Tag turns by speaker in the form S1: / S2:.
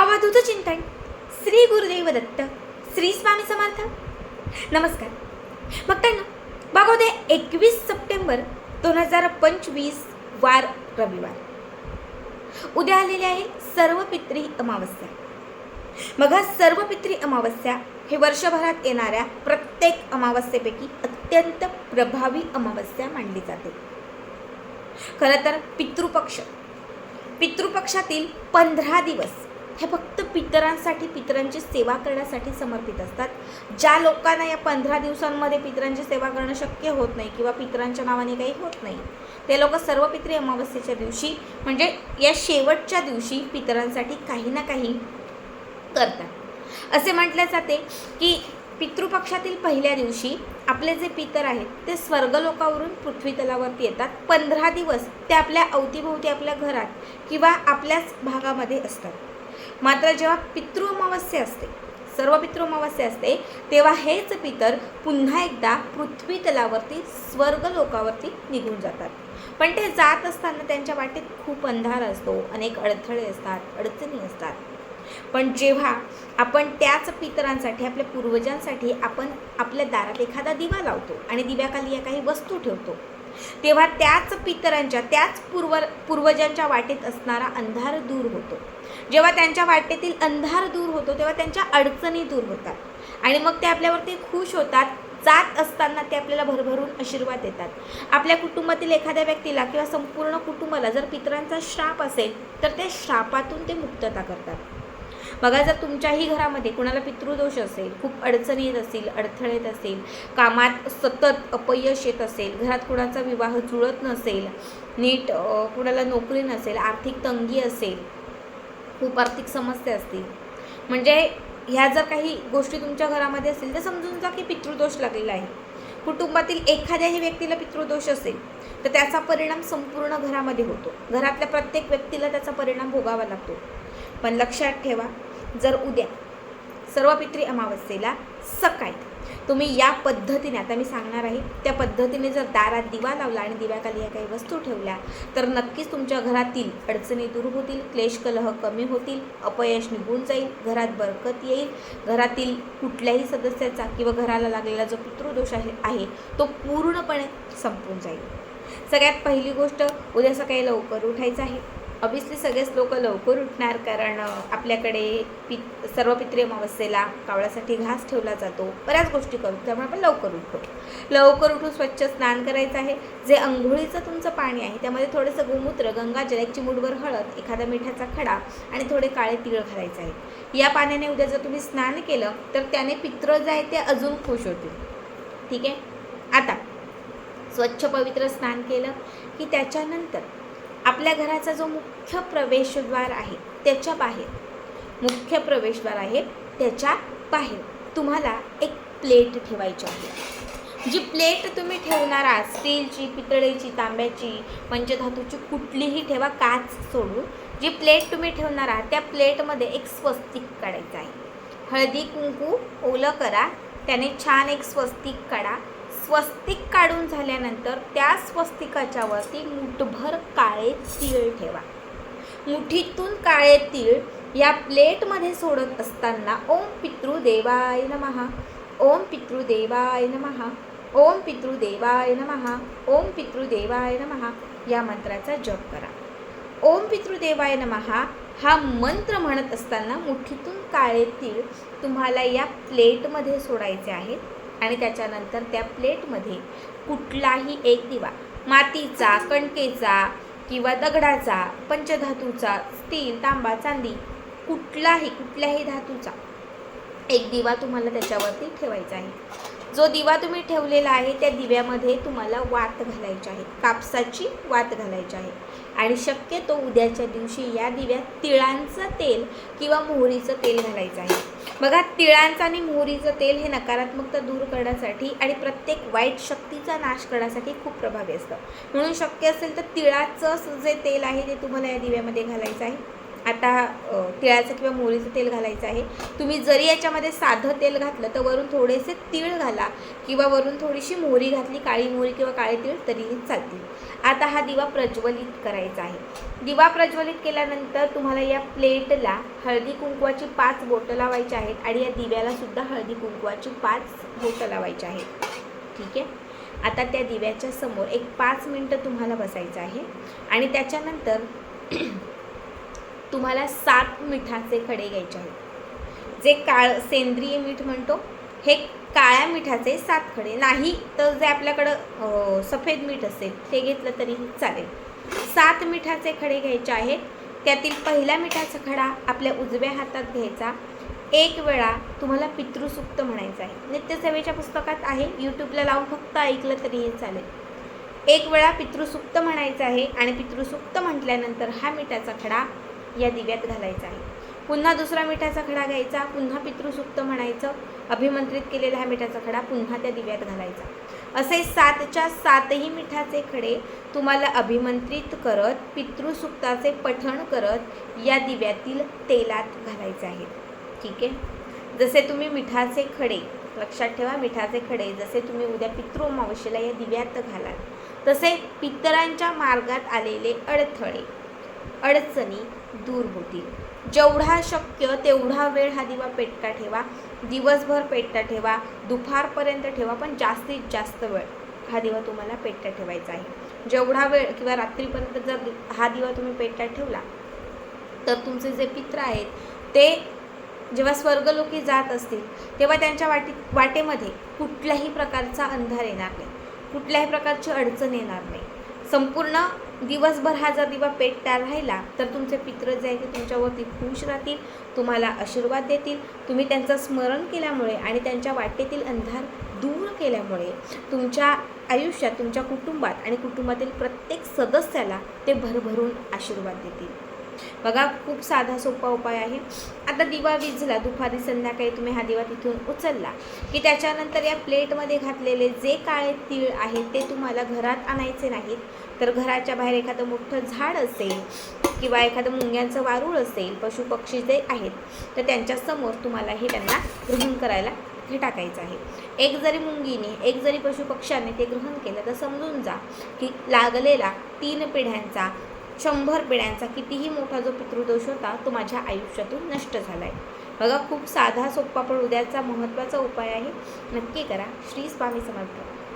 S1: अवधूत चिंतन. श्री गुरुदेव दत्त श्री स्वामी समर्थ. नमस्कार. बघताना बघा उद्या एकवीस सप्टेंबर दोन हजार पंचवीस वार रविवार. उद्या आलेले आहे सर्व पित्री अमावस्या. बघा सर्व पित्री अमावस्या हे वर्षभरात येणाऱ्या प्रत्येक अमावस्येपैकी अत्यंत प्रभावी अमावस्या मानली जाते. खरं तर पितृपक्ष. पितृपक्षातील पंधरा दिवस हे फक्त पितरांसाठी पितरांची सेवा करण्यासाठी समर्पित असतात. ज्या लोकांना या पंधरा दिवसांमध्ये पितरांची सेवा करणं शक्य होत नाही किंवा पितरांच्या नावाने काही होत नाही ते लोक सर्व पित्री अमावस्येच्या दिवशी म्हणजे या शेवटच्या दिवशी पितरांसाठी काही ना काही करतात. असे म्हटले जाते की पितृपक्षातील पहिल्या दिवशी आपले जे पितर आहेत ते स्वर्गलोकावरून पृथ्वी तलावरती येतात. पंधरा दिवस ते आपल्या अवतीभोवती आपल्या घरात किंवा आपल्याच भागामध्ये असतात. मात्र जेव्हा पितृ अमावस्या असते सर्व पितृ अमावस्या असते तेव्हा हेच पितर पुन्हा एकदा पृथ्वी तलावरती स्वर्गलोकावरती निघून जातात. पण ते जात असताना त्यांच्या वाटेत खूप अंधार असतो अनेक अडथळे असतात अडचणी असतात. पण जेव्हा आपण त्याच पितरांसाठी आपल्या पूर्वजांसाठी आपण आपल्या दारात एखादा दिवा लावतो आणि दिव्याखाली या काही वस्तू ठेवतो तेव्हा त्याच पितरांच्या त्याच पूर्व पूर्वजांच्या वाटेत असणारा अंधार दूर होतो. जेव्हा त्यांच्या वाटेतील अंधार दूर होतो तेव्हा त्यांच्या अडचणी दूर होतात. आणि मग ते आपल्यावरती खुश होतात जात असताना ते आपल्याला भरभरून आशीर्वाद देतात. आपल्या कुटुंबातील एखाद्या व्यक्तीला किंवा संपूर्ण कुटुंबाला जर पितरांचा श्राप असेल तर त्या श्रापातून ते मुक्तता करतात. बघा जर तुमच्याही घरामध्ये कुणाला पितृदोष असेल खूप अडचणी येत असतील अडथळे येत असेल कामात सतत अपयश येत असेल घरात कुणाचा विवाह जुळत नसेल नीट कुणाला नोकरी नसेल आर्थिक तंगी असेल खूप आर्थिक समस्या असतील. म्हणजे ह्या जर काही गोष्टी तुमच्या घरामध्ये असतील तर समजून जा की पितृदोष लागलेला आहे. कुटुंबातील एखाद्याही व्यक्तीला पितृदोष असेल तर त्याचा परिणाम संपूर्ण घरामध्ये होतो. घरातल्या प्रत्येक व्यक्तीला त्याचा परिणाम भोगावा लागतो. पण लक्षात ठेवा जर उद्या सर्व पित्री अमावस्येला सकाळी तुम्ही या पद्धतीने आता मी सांगणार आहे त्या पद्धतीने जर दारात दिवा लावला आणि दिव्याखाली या काही वस्तू ठेवल्या तर नक्कीच तुमच्या घरातील अडचणी दूर होतील क्लेश कलह कमी होतील अपयश निघून जाईल घरात बरकत येईल घरातील कुठल्याही सदस्याचा किंवा घराला लागलेला जो पितृदोष आहे आहे तो पूर्णपणे संपून जाईल. सगळ्यात पहिली गोष्ट उद्या सकाळी लवकर उठायचं आहे. ऑब्विसली सगळेच लोक लवकर उठणार कारण आपल्याकडे पि सर्व पित्री अमावस्येला कावळ्यासाठी घास ठेवला जातो. बऱ्याच गोष्टी करतो त्यामुळे आपण लवकर उठतो लवकर उठून स्वच्छ स्नान करायचं आहे. जे अंघोळीचं तुमचं पाणी आहे त्यामध्ये थोडंसं गोमूत्र गंगाजल एक चिमूटभर हळद एखादा मिठाचा खडा आणि थोडे काळे तिळ घालायचं आहे. या पाण्याने उद्या जर तुम्ही स्नान केलं तर त्याने पित्र जे आहे ते अजून खुश होतील. ठीक आहे? आता स्वच्छ पवित्र स्नान केलं की त्याच्यानंतर आपल्या घराचा जो मुख्य प्रवेशद्वार आहे त्याच्या बाहेर. मुख्य प्रवेशद्वार आहे त्याच्या बाहेर. तुम्हाला एक प्लेट ठेवायची आहे. जी प्लेट तुम्ही ठेवणार आहात स्टीलची पितळेची तांब्याची पंचधातूची कुठलीही ठेवा काच सोडून. जी प्लेट तुम्ही ठेवणार आहात त्या प्लेटमध्ये एक स्वस्तिक काढायचं आहे. हळदी कुंकू ओलं करा. त्याने छान एक स्वस्तिक काढा. स्वस्तिक काढून झाल्यानंतर त्या स्वस्तिकाच्या वरती मुठभर काळे तीळ ठेवा. मुठीतून काळे तीळ या प्लेटमध्ये सोडत असताना ओम पितृदेवाय नमहा ओम पितृदेवाय नमहा ओम पितृदेवाय नमहा ओम पितृदेवाय नमहा या मंत्राचा जप करा. ओम पितृदेवाय नमहा हा मंत्र म्हणत असताना मुठीतून काळे तीळ तुम्हाला या प्लेटमध्ये सोडायचे आहेत. आणि त्याच्यानंतर त्या प्लेटमध्ये कुठलाही एक दिवा मातीचा कणकेचा किंवा दगडाचा पंचधातूचा स्टील तांबा चांदी कुठलाही कुठल्याही धातूचा एक दिवा तुम्हाला त्याच्यावरती ठेवायचा आहे. जो दिवा तुम्ही ठेवलेला आहे त्या दिव्यामध्ये तुम्हाला वात घालायची आहे. कापसाची वात घालायची आहे. आणि शक्यतो उद्याच्या दिवशी या दिव्यात तिळांचं तेल किंवा मोहरीचं तेल घालायचं आहे. बघा तिळांचं आणि मोहरीचं तेल हे नकारात्मकता दूर करण्यासाठी आणि प्रत्येक वाईट शक्तीचा नाश करण्यासाठी खूप प्रभावी असतं. म्हणून शक्य असेल तर तिळाचं जे तेल आहे ते तुम्हाला या दिव्यामध्ये घालायचं आहे. आता तिळाचं किंवा मोहरीचं तेल घालायचं आहे. तुम्ही जरी याच्यामध्ये साधं तेल घातलं तर वरून थोडेसे तीळ घाला किंवा वरून थोडीशी मोहरी घातली काळी मोहरी किंवा काळे तीळ तरीही चालतील. आता हा दिवा प्रज्वलित करायचा आहे. दिवा प्रज्वलित केल्यानंतर तुम्हाला या प्लेटला हळदी कुंकवाची पाच बोटं लावायची आहेत आणि या दिव्याला सुद्धा हळदी कुंकवाची पाच बोटं लावायची आहेत. ठीक आहे? आता त्या दिव्याच्या समोर एक पाच मिनटं तुम्हाला बसायचं आहे. आणि त्याच्यानंतर तुम्हाला सात मिठाचे खडे घ्यायचे आहेत. जे काळ सेंद्रिय मीठ म्हणतो हे काळ्या मिठाचे सात खडे. नाही तर जे आपल्याकडं सफेद मीठ असेल ते घेतलं तरीही चालेल. सात मिठाचे खडे घ्यायचे आहेत. त्यातील पहिल्या मिठाचा खडा आपल्या उजव्या हातात घ्यायचा. एक वेळा तुम्हाला पितृसुक्त म्हणायचं आहे. नित्यसेवेच्या पुस्तकात आहे. यूट्यूबला लावून फक्त ऐकलं तरीही चालेल. एक वेळा पितृसुक्त म्हणायचं आहे आणि पितृसुक्त म्हटल्यानंतर हा मिठाचा खडा या दिव्यात घालायचा आहे. पुन्हा दुसरा मिठाचा खडा घ्यायचा पुन्हा पितृसुक्त म्हणायचं अभिमंत्रित केलेला हा मिठाचा खडा पुन्हा त्या दिव्यात घालायचा. असे सातच्या सातही मिठाचे खडे तुम्हाला अभिमंत्रित करत पितृसुक्ताचे पठण करत या दिव्यातील तेलात घालायचे आहेत. ठीक आहे? जसे तुम्ही मिठाचे खडे लक्षात ठेवा मिठाचे खडे जसे तुम्ही उद्या पितृ या दिव्यात घालाल तसे पितरांच्या मार्गात आलेले अडथळे अडचणी दूर होतील. जेवढा शक्य तेवढा वेळ हा दिवा पेटता ठेवा. दिवसभर पेटता ठेवा. दुपारपर्यंत ठेवा पण जास्तीत जास्त वेळ हा दिवा तुम्हाला पेटता ठेवायचा आहे. जेवढा वेळ किंवा रात्रीपर्यंत जर हा दिवा तुम्ही पेटता ठेवला तर तुमचे जे पित्र आहेत ते जेव्हा स्वर्गलोकी जात असतील तेव्हा त्यांच्या वाटी वाटेमध्ये कुठल्याही प्रकारचा अंधार येणार नाही. कुठल्याही प्रकारची अडचण येणार नाही. संपूर्ण दिवसभर हा जर दिवा पेटता राहिला तर तुमचे पित्र जे आहे ते तुमच्यावरती खुश राहतील तुम्हाला आशीर्वाद देतील. तुम्ही त्यांचं स्मरण केल्यामुळे आणि त्यांच्या वाटेतील अंधार दूर केल्यामुळे तुमच्या आयुष्यात तुमच्या कुटुंबात आणि कुटुंबातील प्रत्येक सदस्याला ते भरभरून आशीर्वाद देतील. बघा खूप साधा सोपा उपाय आहे. आता दिवा विझला दुपारी संध्याकाळी तुम्ही हा दिवा तिथून उचलला. की त्याच्यानंतर या प्लेटमध्ये घातलेले जे काळे तीळ आहेत ते तुम्हाला घरात आणायचे नाहीत. तर घराच्या बाहेर एखादं मोठं झाड असेल किंवा एखादं मुंग्यांचं वारूळ असेल पशुपक्षी जे आहेत तर त्यांच्यासमोर तुम्हाला हे त्यांना ग्रहण करायला हे टाकायचं आहे. एक जरी मुंगीने एक जरी पशुपक्ष्याने ते ग्रहण केलं तर समजून जा की लागलेला तीन पिढ्यांचा शंभर पिढ्यांचा कितीही मोठा जो पितृदोष होता तो माझ्या आयुष्यातून नष्ट झाला आहे बघा खूप साधा सोपा पण उद्याचा महत्त्वाचा उपाय आहे. नक्की करा. श्री स्वामी समर्थ.